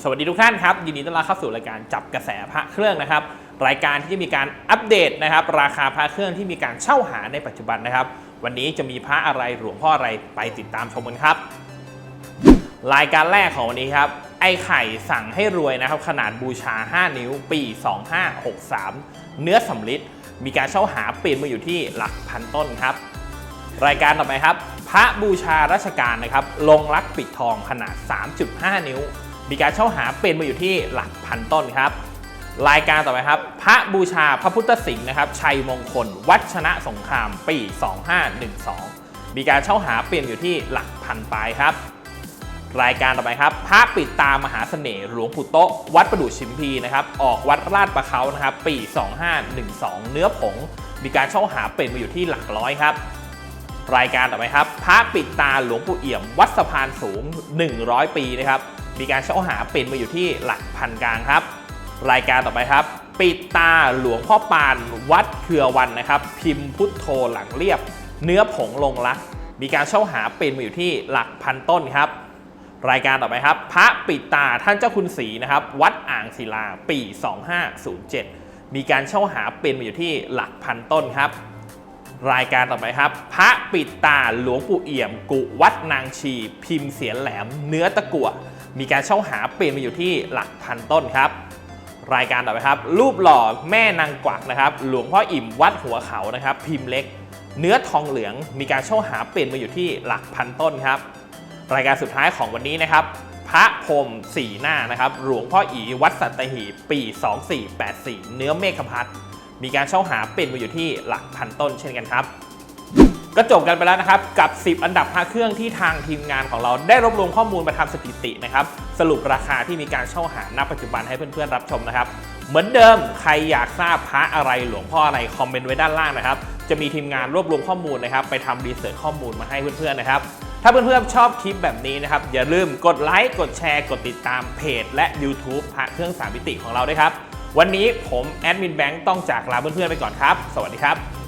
สวัสดีทุกท่านครับยินดีต้อนรับเข้าสู่รายการจับกระแสพระเครื่องนะครับ รายการที่จะมีการอัปเดตนะครับ ราคาพระเครื่องที่มีการเช่าหาในปัจจุบันนะครับ วันนี้จะมีพระอะไรหลวงพ่ออะไรไปติดตามชมกันครับ รายการแรกของวันนี้ครับ ไอ้ไข่สั่งให้รวยนะครับ ขนาดบูชา 5 นิ้ว ปี 2563 เนื้อสำลิดมีการเช่าหาเปลี่ยนมาอยู่ที่หลักพันต้นครับ รายการต่อไปครับ พระบูชาราชการนะครับลงรักปิดทองขนาด 3.5 นิ้ว มีการเช่าหาเป็นมาอยู่ที่หลักพันต้นครับ รายการต่อไปครับ พระบูชาพระพุทธสิงห์นะครับ ชัยมงคล วัชนะสงคราม ปี 2512 มีการเช่าหาเปลี่ยนอยู่ที่หลักพันปลายครับ รายการต่อไปครับ พระปิดตามหาเสน่ห์หลวงปู่โตะวัดประดู่ชิมพีนะครับ ออกวัดราชประเขานะครับ ปี 2512 เนื้อผง มีการเช่าหาเป็นมาอยู่ที่หลักร้อยครับรายการต่อไปครับ พระปิดตาหลวงปู่เอี่ยม วัดสะพานสูง 100 ปีนะครับ มีการเช่าหาเป็นมาอยู่ที่หลักพันกลางครับ รายการต่อไปครับ ปิดตาหลวงพ่อปานวัดเครือวันนะครับ พิมพ์พุทโธหลังเรียบ เนื้อผงลงรัก มีการเช่าหาเป็นมาอยู่ที่หลักพันต้นครับ รายการต่อไปครับ พระปิดตาท่านเจ้าคุณศรีนะครับ วัดอ่างศิลาปี 2507 มีการเช่าหาเป็นมาอยู่ที่หลักพันต้นครับรายการต่อไปครับ พระปิดตาหลวงปู่เอี่ยม กุวัดนางชี พิมพ์เสียนแหลม เนื้อตะกั่ว มีการเช่าหาเปลี่ยนมาอยู่ที่หลักพันต้นครับ รายการต่อไปครับ รูปหล่อแม่นางกวักนะครับ หลวงพ่ออิ่มวัดหัวเขานะครับ พิมพ์เล็ก เนื้อทองเหลืองมีการเช่าหาเปลี่ยนมาอยู่ที่หลักพันต้นครับ รายการสุดท้ายของวันนี้นะครับพระพรมสีหน้านะครับ หลวงพ่ออีวัดสัตหีบปี 2484 เนื้อเมฆพัทมีการเช่าหาเป็นมาอยู่ที่หลักพันต้นเช่นกันครับ ก็จบกันไปแล้วนะครับ กับ 10 อันดับพระเครื่องที่ทางทีมงานของเราได้รวบรวมข้อมูลมาทำสถิตินะครับ สรุปราคาที่มีการเช่าหาณปัจจุบันให้เพื่อนๆรับชมนะครับ เหมือนเดิมใครอยากทราบพระอะไรหลวงพ่ออะไร คอมเมนต์ไว้ด้านล่างนะครับ จะมีทีมงานรวบรวมข้อมูลนะครับ ไปทำรีเสิร์ชข้อมูลมาให้เพื่อนๆนะครับถ้าเพื่อนๆชอบคลิปแบบนี้นะครับ อย่าลืมกดไลค์กดแชร์กดติดตามเพจ และ YouTube พระเครื่องสามมิติของเราด้วยครับวันนี้ผมแอดมินแบงค์ต้องจากลาเพื่อนๆไปก่อนครับ สวัสดีครับ